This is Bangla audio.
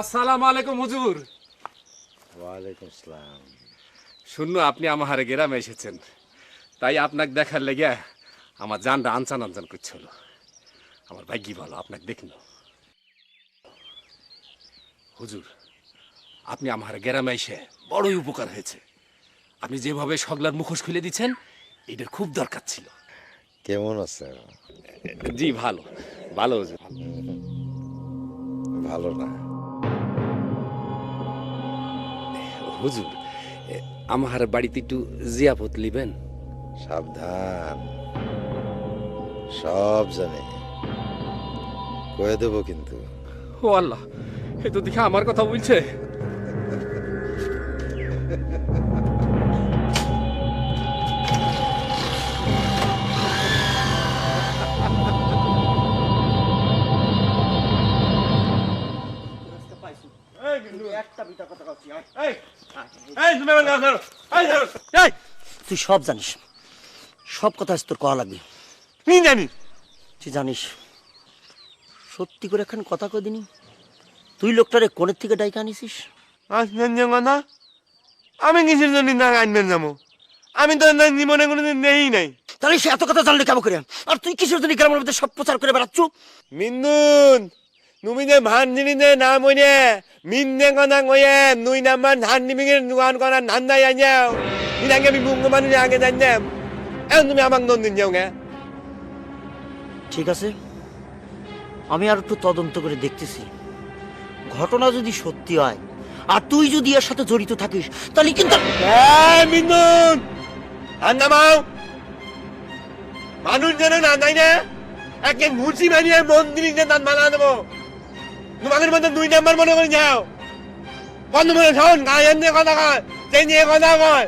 আসসালামু আলাইকুম হুজুর। ওয়ালাইকুম আসসালাম। শূন্য আপনি আমার গ্রামে এসেছেন। তাই আপনাকে দেখার লেগে আমার জানটা আনচান আনচান করছিল আমার ভাগ্যি ভালো আপনাকে দেখল হুজুর আপনি আমার গ্রামে এসে বড়ই উপকার হয়েছে। আপনি যেভাবে সগলার মুখোশ খুলে দিচ্ছেন এটার খুব দরকার ছিল। কেমন আছে জি ভালো। ভালো হুজুর। ভালো না। হুজুর আমার বাড়িতে একটু জিয়াপত লিবেন। সাবধান। সব জানে। কয়ে দেবো কিন্তু। ও আল্লাহ এ তো দেখে আমার কথা বলছে। তুই সব জানিস। সব কথা তোর কয়া লাগবে। কি জানি তুই জানিস সত্যি করে এখন কথা কই দিনি? তুই লোকটারে কোণের থেকে ডাইকা আনিসিস আমি কিসের জন্য না আনবেন যাব আমি তো না জীবনে কোনোদিন নেই নাই তাহলে সে এত কথা জানলে কেমন করে? আর তুই কিসের জন্য গ্রামের মধ্যে সব প্রচার করে বেড়াচ্ছ? মিন্দুন! যে ভান জিনি নাম হইনে মিন্দে কথা কয়ে দুই নাম্বার ধান মুঙ্গ মানুষ আগে জানতাম এখন তুমি আমাকে যাও গে ঠিক আছে। আমি আর একটু তদন্ত করে দেখতেছি। ঘটনা যদি সত্যি হয় আর তুই যদি এর সাথে জড়িত থাকিস তাহলে কিন্তু মিন্দুন আর নামাও। মানুষ যেন না তাই না একে ঘুষি মারিয়ে মন্দির তার মালা দেবো। তোমাদের মধ্যে দুই নাম্বার মনে করে, যাও। বন্ধ মনে শোন, গায়ে কথা কয় নিয়ে কথা কয়।